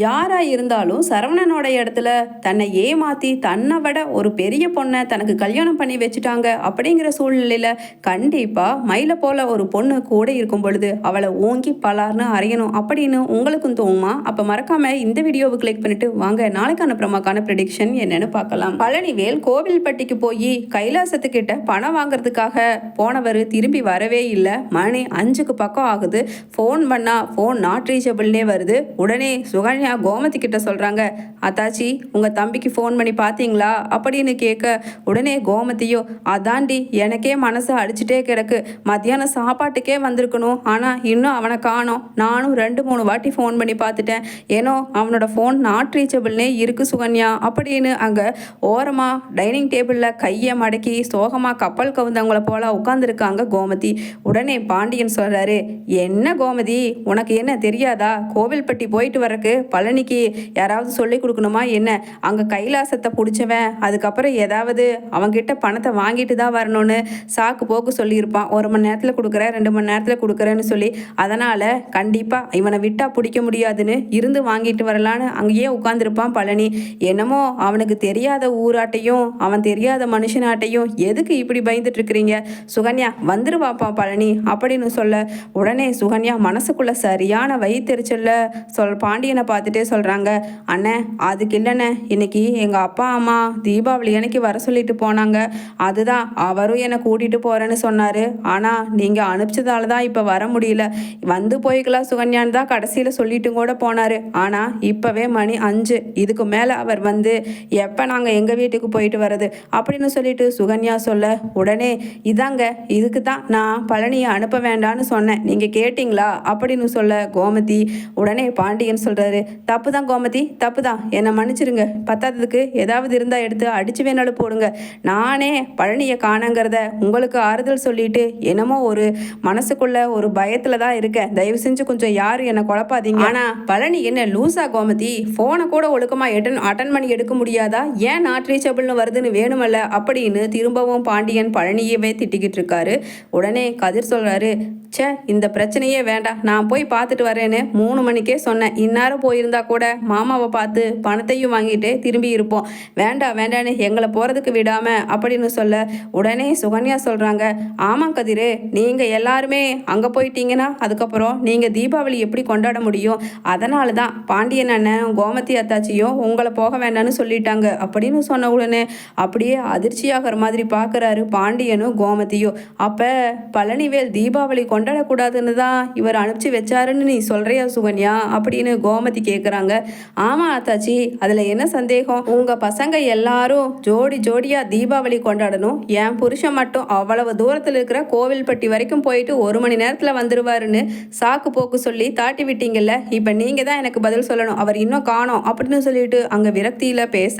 யாரா இருந்தாலும் சரவணனோட இடத்துல தன்னை ஏமாத்தி தன்னை விட ஒரு பெரிய பொண்ணை தனக்கு கல்யாணம் பண்ணி வச்சுட்டாங்க அப்படிங்கிற சூழ்நிலையில கண்டிப்பா மயில போல ஒரு பொண்ணு கூட இருக்கும் பொழுது அவளை ஓங்கி பலார்னு அறையணும் அப்படின்னு உங்களுக்கும் தோணுமா? அப்ப மறக்காம இந்த வீடியோவை கிளிக் பண்ணிட்டு வாங்க. நாளைக்கான பிரமாக்கான ப்ரெடிக்ஷன் என்னன்னு பார்க்கலாம். பழனிவேல் கோவில்பட்டிக்கு போய் கைலாசத்துக்கிட்ட பணம் வாங்குறதுக்காக போனவர் திரும்பி வரவே இல்லை. மணி அஞ்சுக்கு பக்கம் ஆகுது. ஃபோன் பண்ணா ஃபோன் நாட் ரீச்சபிள்னே வருது. உடனே அனன்யா கோமதி கிட்ட சொல்கிறாங்க அத்தாச்சி உங்கள் தம்பிக்கு ஃபோன் பண்ணி பார்த்தீங்களா அப்படின்னு கேட்க உடனே கோமதியோ அதாண்டி எனக்கே மனசு அடிச்சுட்டே கிடக்கு. மத்தியானம் சாப்பாட்டுக்கே வந்திருக்கணும். ஆனால் இன்னும் அவனை காணோம். நானும் ரெண்டு மூணு வாட்டி ஃபோன் பண்ணி பார்த்துட்டேன் ஏனோ அவனோட ஃபோன் நாட் ரீச்சபிள்னே இருக்கு சுகன்யா அப்படின்னு அங்கே ஓரமாக டைனிங் டேபிளில் கையை மடக்கி சோகமாக கப்பல் கவுந்தவங்கள போல உட்காந்துருக்காங்க கோமதி. உடனே பாண்டியன் சொல்கிறாரு என்ன கோமதி? உனக்கு என்ன தெரியாதா? கோவில்பட்டி போயிட்டு வரக்கு பழனிக்கு யாராவது சொல்லி கொடுக்கணுமா? என்ன? அங்கே கைலாசத்தை பிடிச்சவன். அதுக்கப்புறம் ஏதாவது அவங்கிட்ட பணத்தை வாங்கிட்டு தான் வரணும்னு சாக்கு போக்கு சொல்லியிருப்பான். ஒரு மணி நேரத்தில் கொடுக்குறேன் ரெண்டு மணி நேரத்தில் கொடுக்குறேன்னு சொல்லி. அதனால் கண்டிப்பாக இவனை விட்டால் பிடிக்க முடியாதுன்னு இருந்து வாங்கிட்டு வரலான்னு அங்கேயே உட்காந்துருப்பான் பழனி. என்னமோ அவனுக்கு தெரியாத ஊராட்டையும் அவன் தெரியாத மனுஷனாட்டையும் எதுக்கு இப்படி பயந்துட்டு இருக்கிறீங்க சுகன்யா வந்துருவாப்பா பழனி அப்படின்னு சொல்ல உடனே சுகன்யா மனசுக்குள்ள சரியான வயிற்றுச்சல்ல சொல் பாண்டியனை பார்த்து பார்த்துட்டே சொல்கிறாங்க அண்ணே அதுக்கு இல்லைண்ணே இன்னைக்கு எங்கள் அப்பா அம்மா தீபாவளி அன்னைக்கு வர சொல்லிட்டு போனாங்க. அதுதான் அவரும் என்னை கூட்டிகிட்டு போகிறேன்னு சொன்னார். ஆனால் நீங்கள் அனுப்பிச்சதால தான் இப்போ வர முடியல. வந்து போய்க்கலாம் சுகன்யான்னு தான் கடைசியில் சொல்லிட்டும் கூட போனார். ஆனால் இப்போவே மணி அஞ்சு. இதுக்கு மேலே அவர் வந்து எப்போ நாங்கள் எங்கள் வீட்டுக்கு போயிட்டு வர்றது? அப்படின்னு சொல்லிட்டு சுகன்யா சொல்ல உடனே இதாங்க இதுக்கு தான் நான் பழனியை அனுப்ப வேண்டான்னு சொன்னேன். நீங்கள் கேட்டிங்களா? அப்படின்னு சொல்ல கோமதி உடனே பாண்டியன் சொல்கிறாரு தப்பு தான் கோமதி தப்பு தான் என்னை மன்னிச்சிருங்க. பத்தாததுக்கு ஏதாவது இருந்தால் எடுத்து அடிச்சு வேணாலும் போடுங்க. நானே பழனியை காணங்கிறத உங்களுக்கு ஆறுதல் சொல்லிட்டு என்னமோ ஒரு மனசுக்குள்ள ஒரு பயத்தில் தான் இருக்கேன். தயவு செஞ்சு கொஞ்சம் யாரும் என்னை குழப்பாதீங்க. ஆனால் பழனி என்ன லூஸா கோமதி? ஃபோனை கூட ஒழுக்கமாக எட்டன் அட்டன் பண்ணி எடுக்க முடியாதா? ஏன் நாட் ரீச்சபிள்னு வருதுன்னு வேணுமல்ல? அப்படின்னு திரும்பவும் பாண்டியன் பழனியவே திட்டிக்கிட்டு இருக்காரு. உடனே கதிர் சொல்கிறாரு ச்சே இந்த பிரச்சனையே வேண்டாம். நான் போய் பார்த்துட்டு வரேன்னு மூணு மணிக்கே சொன்னேன். இந்நேரம் போய் போயிருந்தா கூட மாமாவை பார்த்து பணத்தையும் வாங்கிட்டு திரும்பி இருப்போம். வேண்டாம் வேண்டான்னு எங்களை போகிறதுக்கு விடாமல் அப்படின்னு சொல்ல உடனே சுகன்யா சொல்கிறாங்க ஆமாம் கதிரு நீங்கள் எல்லாருமே அங்கே போயிட்டீங்கன்னா அதுக்கப்புறம் நீங்கள் தீபாவளி எப்படி கொண்டாட முடியும்? அதனால தான் பாண்டியன் அண்ணன் கோமதி அத்தாச்சியும் உங்களை போக வேண்டாம்னு சொல்லிட்டாங்க அப்படின்னு சொன்ன உடனே அப்படியே அதிர்ச்சியாகிற மாதிரி பார்க்குறாரு பாண்டியனும் கோமதியும். அப்போ பழனிவேல் தீபாவளி கொண்டாடக்கூடாதுன்னு தான் இவர் அனுப்பிச்சு வச்சாருன்னு நீ சொல்கிறியா சுகன்யா? அப்படின்னு கோமதி கேட்குறாங்க ஆமாம் அத்தாச்சி அதில் என்ன சந்தேகம்? உங்கள் பசங்க எல்லாரும் ஜோடி ஜோடியாக தீபாவளி கொண்டாடணும். என் புருஷன் மட்டும் அவ்வளவு தூரத்தில் இருக்கிற கோவில்பட்டி வரைக்கும் போயிட்டு ஒரு மணி நேரத்தில் வந்துடுவாருன்னு சாக்கு போக்கு சொல்லி தாட்டி விட்டீங்கல்ல. இப்போ நீங்கள் தான் எனக்கு பதில் சொல்லணும். அவர் இன்னும் காணோம் அப்படின்னு சொல்லிட்டு அங்கே விரக்தியில் பேச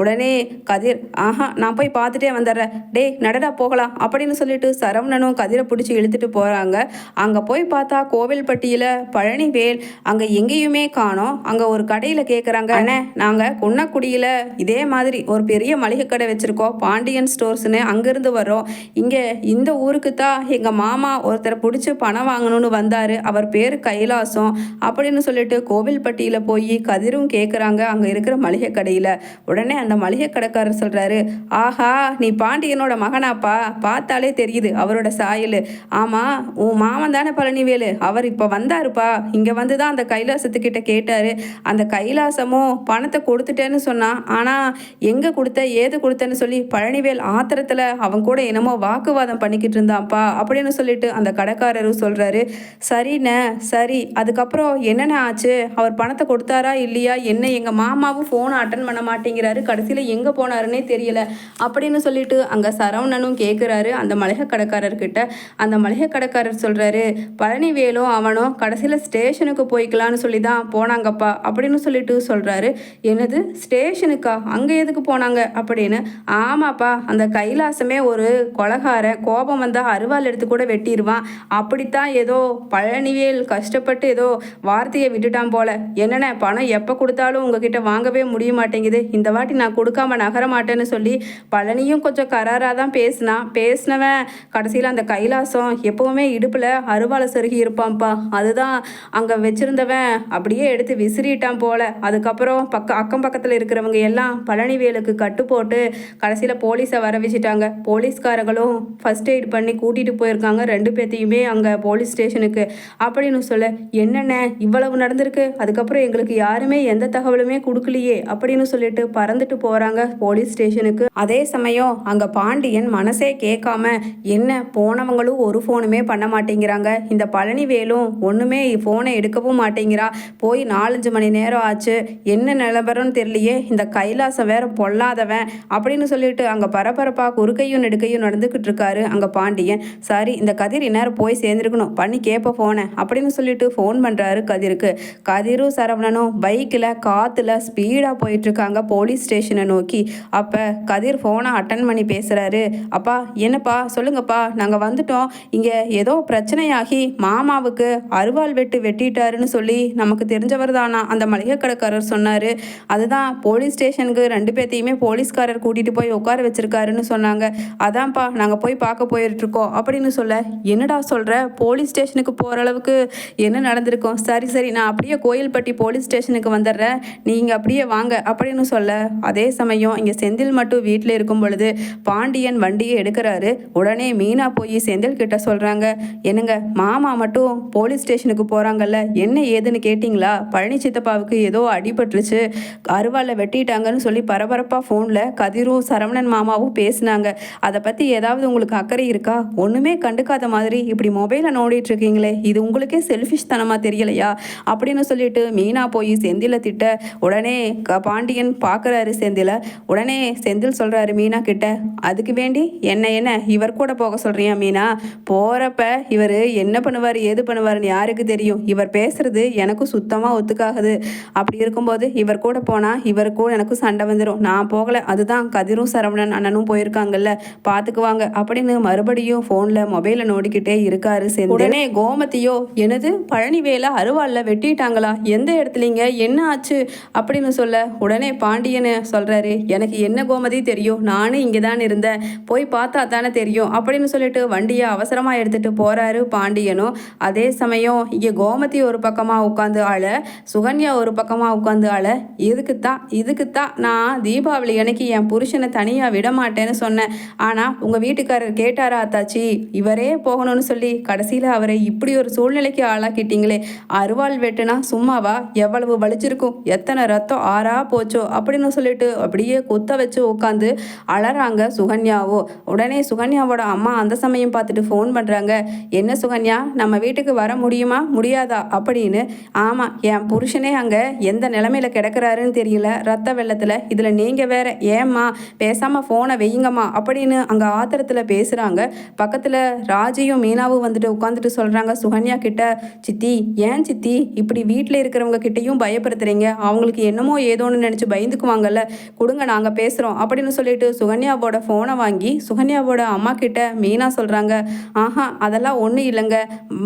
உடனே கதிர் ஆஹா நான் போய் பார்த்துட்டே வந்துடுறேன். டேய் நடடா போகலாம். அப்படின்னு சொல்லிட்டு சரவணனும் கதிரை பிடிச்சி இழுத்துட்டு போகிறாங்க அங்கே போய் பார்த்தா கோவில்பட்டியில் பழனிவேல் அங்கே எங்கேயுமே காணோம். அங்கே ஒரு கடையில் கேட்குறாங்க அண்ணே நாங்கள் குன்னக்குடியில் இதே மாதிரி ஒரு பெரிய மளிகை கடை வச்சுருக்கோம். பாண்டியன் ஸ்டோர்ஸ்னு அங்கேருந்து வரோம் இங்கே இந்த ஊருக்கு தான் எங்கள் மாமா ஒருத்தரை பிடிச்சி பணம் வாங்கணும்னு வந்தார். அவர் பேர் கைலாசம். அப்படின்னு சொல்லிட்டு கோவில்பட்டியில் போய் கதிரும் கேட்குறாங்க அங்கே இருக்கிற மளிகை கடையில். உடனே அந்த மளிகை கடைக்காரர் சொல்கிறாரு ஆஹா நீ பாண்டியனோட மகனாப்பா? பார்த்தாலே தெரியுது அவரோட சாயல். ஆமாம் உன் மாமன் தானே பழனிவேலு? அவர் இப்போ வந்தாருப்பா. இங்கே வந்து தான் அந்த கைலாசத்துக்கிட்ட கேட்டார். அந்த கைலாசமும் பணத்தை கொடுத்துட்டேன்னு சொன்னான் ஆனால் எங்கே கொடுத்த ஏது கொடுத்தேன்னு சொல்லி பழனிவேல் ஆத்திரத்தில் அவன் கூட என்னமோ வாக்குவாதம் பண்ணிக்கிட்டு இருந்தான்ப்பா அப்படின்னு சொல்லிட்டு அந்த கடைக்காரரும் சொல்கிறாரு சரிண்ணே சரி அதுக்கப்புறம் என்னென்ன ஆச்சு? அவர் பணத்தை கொடுத்தாரா இல்லையா? என்ன எங்கள் மாமாவும் ஃபோனை அட்டன் பண்ண மாட்டேங்கிறாரு? கடைசியில் எங்கே போனாருன்னே தெரியல அப்படின்னு சொல்லிட்டு அங்கே சரவணனும் கேட்குறாரு அந்த மளிகை கடைக்காரர்கிட்ட. அந்த மளிகை கடைக்காரர் சொல்கிறாரு பழனிவேலும் அவனும் கடைசியில் ஸ்டேஷனுக்கு போய்க்கலான்னு சொல்லி தான் போனாங்கப்பா அப்படின்னு சொல்லிட்டு சொல்கிறாரு என்னது? ஸ்டேஷனுக்கா? அங்கே எதுக்கு போனாங்க? அப்படின்னு. ஆமாப்பா அந்த கைலாசமே ஒரு கொலகார கோபம் வந்தால் அருவாள் எடுத்து கூட வெட்டிடுவான் அப்படித்தான் ஏதோ பழனிவேல் கஷ்டப்பட்டு ஏதோ வார்த்தையை விட்டுட்டான் போல. என்னென்ன பணம் எப்போ கொடுத்தாலும் உங்ககிட்ட வாங்கவே முடிய மாட்டேங்குது. இந்த வாட்டி நான் கொடுக்காம நகர மாட்டேன்னு சொல்லி பழனியும் கொஞ்சம் கராராக தான் பேசினான் பேசினவன் கடைசியில் அந்த கைலாசம் எப்போவுமே இடுப்பில் அருவாளை செருகி இருப்பான்ப்பா. அதுதான் அங்கே வச்சிருந்தவன். அப்படியே எடுத்து எடுத்து விசிறிட்டான் போல. அதுக்கப்புறம் பக்க அக்கம் பக்கத்தில் இருக்கிறவங்க எல்லாம் பழனிவேலுக்கு கட்டு போட்டு கடைசியில் போலீஸை வர வச்சுட்டாங்க. போலீஸ்காரங்களும் ஃபர்ஸ்ட் எய்ட் பண்ணி கூட்டிகிட்டு போயிருக்காங்க ரெண்டு பேர்த்தையுமே அங்கே போலீஸ் ஸ்டேஷனுக்கு. அப்படின்னு சொல்ல என்னென்ன? இவ்வளவு நடந்திருக்கு? அதுக்கப்புறம் எங்களுக்கு யாருமே எந்த தகவலுமே கொடுக்கலையே அப்படின்னு சொல்லிட்டு பறந்துட்டு போகிறாங்க போலீஸ் ஸ்டேஷனுக்கு. அதே சமயம் அங்கே பாண்டியன் மனசே கேட்காம என்ன? போனவங்களும் ஒரு ஃபோனுமே பண்ண மாட்டேங்கிறாங்க. இந்த பழனிவேலும் ஒன்றுமே ஃபோனை எடுக்கவும் மாட்டேங்கிறா. போய் நாலஞ்சு மணி நேரம் ஆச்சு. என்ன நிலவரம்னு தெரியலையே. இந்த கைலாசம் வேற பொல்லாதவன் அப்படின்னு சொல்லிட்டு அங்கே பரபரப்பாக குறுக்கையும் நெடுக்கையும் நடந்துக்கிட்டு இருக்காரு அங்கே பாண்டியன். சரி இந்த கதிர் இந்நேரம் போய் சேர்ந்துருக்கணும். பண்ணி கேட்ப ஃபோனை அப்படின்னு சொல்லிட்டு ஃபோன் பண்ணுறாரு கதிருக்கு. கதிரும் சரவணனும் பைக்கில் காற்றுல ஸ்பீடாக போயிட்டுருக்காங்க போலீஸ் ஸ்டேஷனை நோக்கி. அப்போ கதிர் ஃபோனை அட்டன் பண்ணி பேசுகிறாரு அப்பா என்னப்பா? சொல்லுங்கப்பா. நாங்கள் வந்துட்டோம். இங்கே ஏதோ பிரச்சனையாகி மாமாவுக்கு அருவாள் வெட்டு வெட்டிட்டாருன்னு சொல்லி நமக்கு தெரிஞ்சவர் தானா அந்த மளிகை கடைக்காரர் சொன்னார். அதுதான் போலீஸ் ஸ்டேஷனுக்கு ரெண்டு பேர்த்தையுமே போலீஸ்காரர் கூட்டிகிட்டு போய் உட்கார வச்சிருக்காருன்னு சொன்னாங்க. அதான்ப்பா நாங்கள் போய் பார்க்க போயிட்டுருக்கோம் அப்படின்னு சொல்ல என்னடா சொல்கிற போலீஸ் ஸ்டேஷனுக்கு போகிற அளவுக்கு என்ன நடந்திருக்கும்? சரி சரி நான் அப்படியே கோயில்பட்டி போலீஸ் ஸ்டேஷனுக்கு வந்துடுறேன். நீங்கள் அப்படியே வாங்க அப்படின்னு சொல்ல அதே சமயம் இங்கே செந்தில் மட்டும் வீட்டில் இருக்கும் பொழுது பாண்டியன் வண்டியை எடுக்கிறாரு. உடனே மீனா போய் செந்தில் கிட்ட சொல்கிறாங்க என்னங்க மாமா மட்டும் போலீஸ் ஸ்டேஷனுக்கு போகிறாங்கல்ல என்ன ஏதுன்னு கேட்டிங்களா? பழனி சித்தப்பாவுக்கு ஏதோ அடிபட்டுருச்சு. அருவாளில் வெட்டிட்டாங்கன்னு சொல்லி பரபரப்பாக ஃபோனில் கதிரும் சரவணன் மாமாவும் பேசினாங்க. அதை பற்றி ஏதாவது உங்களுக்கு அக்கறை இருக்கா? ஒன்றுமே கண்டுக்காத மாதிரி இப்படி மொபைலை நோண்டிட்டு இருக்கீங்களே இது உங்களுக்கே செல்ஃபிஷ் தனமாக தெரியலையா? அப்படின்னு சொல்லிட்டு மீனா போய் செந்தில திட்ட உடனே க- பாண்டியன் பார்க்குறாரு செந்தில. உடனே செந்தில் சொல்கிறாரு மீனா கிட்ட அதுக்கு வேண்டி என்ன என்ன? இவர் கூட போக சொல்கிறியா மீனா? போகிறப்ப இவர் என்ன பண்ணுவார் ஏது பண்ணுவாருன்னு யாருக்கு தெரியும்? இவர் பேசுறது எனக்கும் சுத்தமாக ஒத்துக்காகுது அப்படி இருக்கும்போது இவர் கூட போனால் இவருக்கும் எனக்கும் சண்டை வந்துடும் நான் போகலை. அதுதான் கதிரும் சரவணன் அண்ணனும் போயிருக்காங்கல்ல. பார்த்துக்குவாங்க அப்படின்னு மறுபடியும் ஃபோனில் மொபைலில் நோடிக்கிட்டே இருக்காரு செந்தில். உடனே கோமதியோ எனது பழனிவேலை அருவாளில் வெட்டிட்டாங்களா? எந்த இடத்துலங்க? என்ன ஆச்சு? அப்படின்னு சொல்ல உடனே பாண்டியனை சொல்கிறாரு எனக்கு என்ன கோமதி தெரியும்? நானும் இங்கே தான் இருந்தேன். போய் பார்த்தா தானே தெரியும். அப்படின்னு சொல்லிட்டு வண்டியை அவசரமாக எடுத்துகிட்டு போகிறாரு பாண்டியனும். அதே சமயம் இங்கே கோமதி ஒரு பக்கமாக உட்காந்து ஆள சுகன்யா ஒரு பக்கமாக உட்காந்து ஆள இதுக்கு தான் இதுக்கு தான் நான் தீபாவளி அன்னைக்கு என் புருஷனை தனியாக விட மாட்டேன்னு சொன்னேன். ஆனால் உங்கள் வீட்டுக்காரர் கேட்டாரா அத்தாச்சி? இவரே போகணும்னு சொல்லி கடைசியில் அவரை இப்படி ஒரு சூழ்நிலைக்கு ஆளாக்கிட்டீங்களே. அருவாள் வெட்டுனா சும்மாவா? எவ்வளவு வலிச்சிருக்கும். எத்தனை ரத்தம் ஆறா போச்சோ? அப்படின்னு சொல்லிட்டு அப்படியே குத்த வச்சு உட்காந்து அழறாங்க சுகன்யாவோ. உடனே சுகன்யாவோட அம்மா அந்த சமயம் பார்த்துட்டு ஃபோன் பண்ணுறாங்க என்ன சுகன்யா நம்ம வீட்டுக்கு வர முடியுமா? முடியாதா? அப்படின்னு ஆமாம் என் புருஷனே அங்கே எந்த நிலமையில கிடக்கிறாருன்னு தெரியல. ரத்த வெள்ளத்தில் இதில் நீங்கள் வேற ஏம்மா பேசாமல் ஃபோனை வையுங்கம்மா அப்படின்னு அங்கே ஆத்திரத்தில் பேசுகிறாங்க பக்கத்தில் ராஜியும் மீனாவும் வந்துட்டு உட்காந்துட்டு சொல்கிறாங்க சுகன்யா கிட்ட சித்தி ஏன் சித்தி இப்படி வீட்டில் இருக்கிறவங்க கிட்டேயும் பயப்படுத்துறீங்க? அவங்களுக்கு என்னமோ ஏதோன்னு நினச்சி பயந்துக்குவாங்கல்ல. கொடுங்க நாங்கள் பேசுகிறோம் அப்படின்னு சொல்லிட்டு சுகன்யாவோட ஃபோனை வாங்கி சுகன்யாவோட அம்மா கிட்ட மீனா சொல்கிறாங்க ஆஹா அதெல்லாம் ஒன்றும் இல்லைங்க.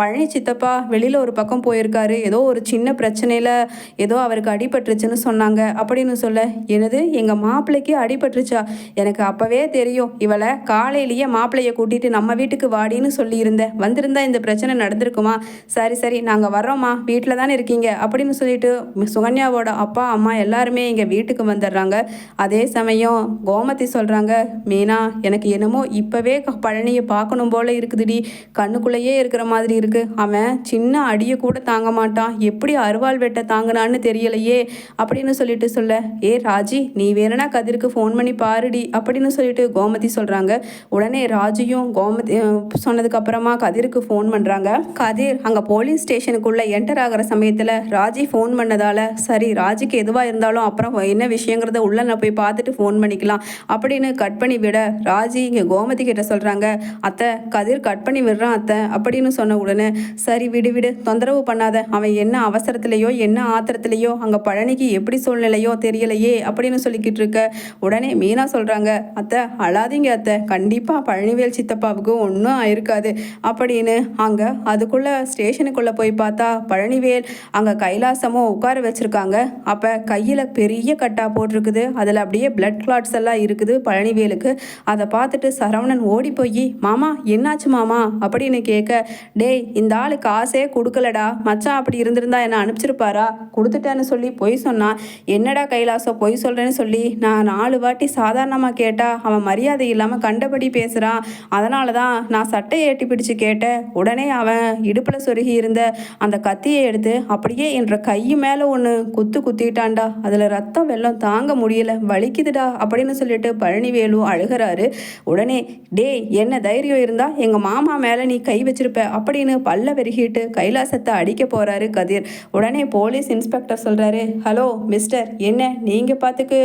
பழனி சித்தப்பா வெளியில் ஒரு பக்கம் போயிருக்காரு. ஏதோ ஒரு சின்ன பிரச்சனை பிரச்சனையில் ஏதோ அவருக்கு அடிபட்டுருச்சுன்னு சொன்னாங்க. அப்படின்னு சொல்ல என்னது? எங்கள் மாப்பிள்ளைக்கு அடிபட்டுருச்சா? எனக்கு அப்போவே தெரியும். இவளை காலையிலேயே மாப்பிள்ளையை கூட்டிட்டு நம்ம வீட்டுக்கு வாடின்னு சொல்லியிருந்தேன். வந்திருந்தா இந்த பிரச்சனை நடந்திருக்குமா? சரி சரி நாங்கள் வர்றோம்மா. வீட்டில் தானே இருக்கீங்க. அப்படின்னு சொல்லிட்டு சுகன்யாவோட அப்பா அம்மா எல்லாருமே எங்கள் வீட்டுக்கு வந்துடுறாங்க. அதே சமயம் கோமதி சொல்கிறாங்க மீனா எனக்கு என்னமோ இப்போவே பழனியை பார்க்கணும் போல இருக்குதுடி. கண்ணுக்குள்ளேயே இருக்கிற மாதிரி இருக்குது அவன் சின்ன அடியை கூட தாங்க மாட்டான். எப்படி அருவாள் வெட்ட தாங்கினான்னு தெரியலையே. அப்படின்னு சொல்லிட்டு சொல்ல ஏ ராஜி நீ வேணா கதிருக்கு ஃபோன் பண்ணி பாருடி அப்படின்னு சொல்லிட்டு கோமதி சொல்கிறாங்க உடனே ராஜியும் கோமதி சொன்னதுக்கப்புறமா கதிருக்கு ஃபோன் பண்ணுறாங்க கதிர் அங்கே போலீஸ் ஸ்டேஷனுக்குள்ளே என்டர் ஆகிற சமயத்தில் ராஜி ஃபோன் பண்ணதால் சரி ராஜிக்கு எதுவாக இருந்தாலும் அப்புறம் என்ன விஷயங்கிறத உள்ள நான் போய் பார்த்துட்டு ஃபோன் பண்ணிக்கலாம் அப்படின்னு கட் பண்ணி விட ராஜி இங்கே கோமதி கிட்ட சொல்கிறாங்க அத்தை கதிர் கட் பண்ணி விடுறான் அத்தை அப்படின்னு சொன்ன உடனே சரி விடு விடு தொந்தரவு பண்ணாத அவன் என்ன அவசரத்தில் அவசரத்துலேயோ என்ன ஆத்திரத்திலையோ அங்கே பழனிக்கு எப்படி சூழ்நிலையோ தெரியலையே அப்படின்னு சொல்லிக்கிட்டு இருக்க உடனே மீனா சொல்கிறாங்க அத்தை அழாதீங்க அத்தை. கண்டிப்பாக பழனிவேல் சித்தப்பாவுக்கு ஒன்றும் ஆயிருக்காது. அப்படின்னு அங்கே அதுக்குள்ளே ஸ்டேஷனுக்குள்ளே போய் பார்த்தா பழனிவேல் அங்கே கைலாசமும் உட்கார வச்சுருக்காங்க. அப்போ கையில் பெரிய கட்டா போட்டிருக்குது. அதில் அப்படியே பிளட் கிளாட்ஸ் எல்லாம் இருக்குது பழனிவேலுக்கு. அதை பார்த்துட்டு சரவணன் ஓடி போய் மாமா என்னாச்சு மாமா? அப்படின்னு கேட்க டேய் இந்த ஆளுக்கு காசே கொடுக்கலடா. மச்சான் அப்படி இருந்திருந்தா என்ன அனுப்பிச்சு அனுப்பிச்சிருப்பாரா கொடுத்துட்டேன்னு சொல்லி பொய் சொன்னான் என்னடா கைலாசம் பொய் சொல்கிறேன்னு சொல்லி நான் நாலு வாட்டி சாதாரணமாக கேட்டால் அவன் மரியாதை இல்லாமல் கண்டபடி பேசுகிறான் அதனால தான் நான் சட்டையை எட்டி பிடிச்சு கேட்டேன். உடனே அவன் இடுப்பில் சொருகி இருந்த அந்த கத்தியை எடுத்து அப்படியே என்ற கை மேலே ஒன்று குத்து குத்திட்டான்டா. அதில் ரத்தம் வெள்ளம் தாங்க முடியல. வலிக்குதுடா அப்படின்னு சொல்லிட்டு பழனிவேலு அழுகிறாரு. உடனே டேய் என்ன தைரியம் இருந்தால் எங்கள் மாமா மேலே நீ கை வச்சிருப்ப அப்படின்னு பல்ல வெறுகிட்டு கைலாசத்தை அடிக்க போகிறாரு கதிர். உடனே உடனே போலீஸ் இன்ஸ்பெக்டர் சொல்கிறாரு ஹலோ மிஸ்டர் என்ன? நீங்கள் பார்த்துக்கு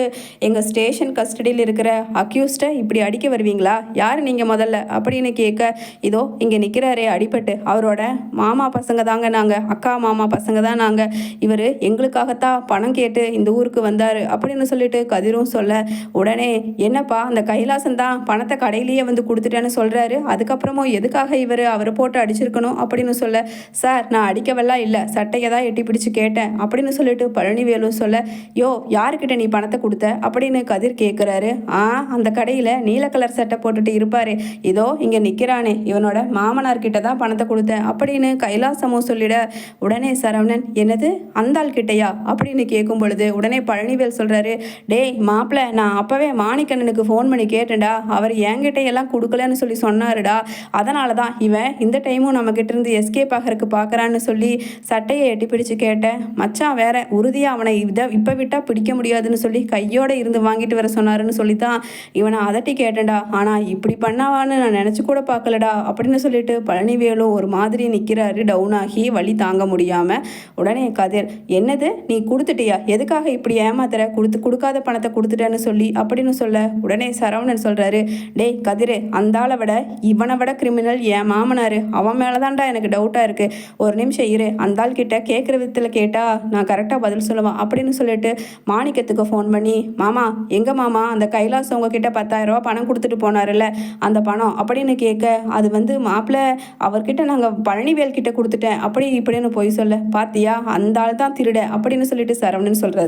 எங்கள் ஸ்டேஷன் கஸ்டடியில் இருக்கிற அக்யூஸ்டை இப்படி அடிக்க வருவீங்களா? யார் நீங்கள் முதல்ல? அப்படின்னு கேட்க இதோ இங்கே நிற்கிறாரே அடிபட்டு. அவரோட மாமா பசங்க தாங்க நாங்கள் அக்கா மாமா பசங்க தான் நாங்கள் இவர் எங்களுக்காகத்தான் பணம் கேட்டு இந்த ஊருக்கு வந்தார். அப்படின்னு சொல்லிட்டு கதிரும் சொல்ல உடனே என்னப்பா அந்த கைலாசம் தான் பணத்தை கடையிலேயே வந்து கொடுத்துட்டேன்னு சொல்கிறாரு அதுக்கப்புறமும் எதுக்காக இவர் அவரை போட்டு அடிச்சிருக்கணும்? அப்படின்னு சொல்ல சார் நான் அடிக்கவெல்லாம் இல்லை. சட்டையை தான் எட்டி பிடிச்சு கேட்டேன். அப்படின்னு சொல்லிட்டு பழனிவேலு சொல்ல யோ யாருக்கிட்ட நீ பணத்தை கொடுத்த? அப்படின்னு கதிர் கேட்குறாரு ஆ அந்த கடையில் நீல கலர் சட்டை போட்டுட்டு இருப்பாரு. இதோ இங்கே நிற்கிறானே இவனோட மாமனார்கிட்ட தான் பணத்தை கொடுத்தேன். அப்படின்னு கைலாசமும் சொல்லிட உடனே சரவணன் என்னது? அந்த ஆள் அப்படின்னு கேட்கும் பொழுது உடனே பழனிவேல் சொல்கிறாரு டேய் மாப்பிள்ள நான் அப்போவே மாணிக்கண்ணனுக்கு ஃபோன் பண்ணி கேட்டேன்டா. அவர் என்கிட்ட எல்லாம் கொடுக்கலன்னு சொல்லி சொன்னாருடா. அதனால தான் இவன் இந்த டைமும் நம்ம இருந்து எஸ்கேப் ஆகிறதுக்கு பார்க்குறான்னு சொல்லி சட்டையை எட்டி பிடிச்சு கேட்டேன் மச்சான் வேற உறுதியாக அவனை இதை இப்போ விட்டால் பிடிக்க முடியாதுன்னு சொல்லி கையோடு இருந்து வாங்கிட்டு வர சொன்னாருன்னு சொல்லி தான் இவனை அதட்டி கேட்டேன்டா. ஆனால் இப்படி பண்ணாவான்னு நான் நினச்சி கூட பார்க்கலடா அப்படின்னு சொல்லிட்டு பழனிவேலும் ஒரு மாதிரி நிற்கிறாரு டவுன் ஆகி வழி தாங்க முடியாமல் உடனே கதிர் என்னது? நீ கொடுத்துட்டியா? எதுக்காக இப்படி ஏமாத்துற? கொடுத்து கொடுக்காத பணத்தை கொடுத்துட்டேன்னு சொல்லி அப்படின்னு சொல்ல உடனே சரவணன் சொல்கிறாரு டேய் கதிர் அந்த ஆளை விட இவனை விட கிரிமினல் என் மாமனார். அவன் மேலே தான்டா எனக்கு டவுட்டாக இருக்குது ஒரு நிமிஷம் இரு அந்த ஆள் கிட்ட கேட்குற விதத்தில் கேட்டால் நான் கரெக்டாக பதில் சொல்லுவேன் அப்படின்னு சொல்லிட்டு மாணிக்கத்துக்கு ஃபோன் பண்ணி மாமா எங்கே மாமா? அந்த கைலாஸ் உங்ககிட்ட பத்தாயிரம் ரூபா பணம் கொடுத்துட்டு போனாருல்ல அந்த பணம்? அப்படின்னு கேட்க அது வந்து மாப்பிள்ளை அவர்கிட்ட நாங்கள் பழனிவேல் கிட்ட கொடுத்துட்டேன். அப்படி இப்படின்னு போய் சொல்ல பாத்தியா அந்த ஆள் தான் திருட அப்படின்னு சொல்லிட்டு சரவணன் சொல்கிறாரு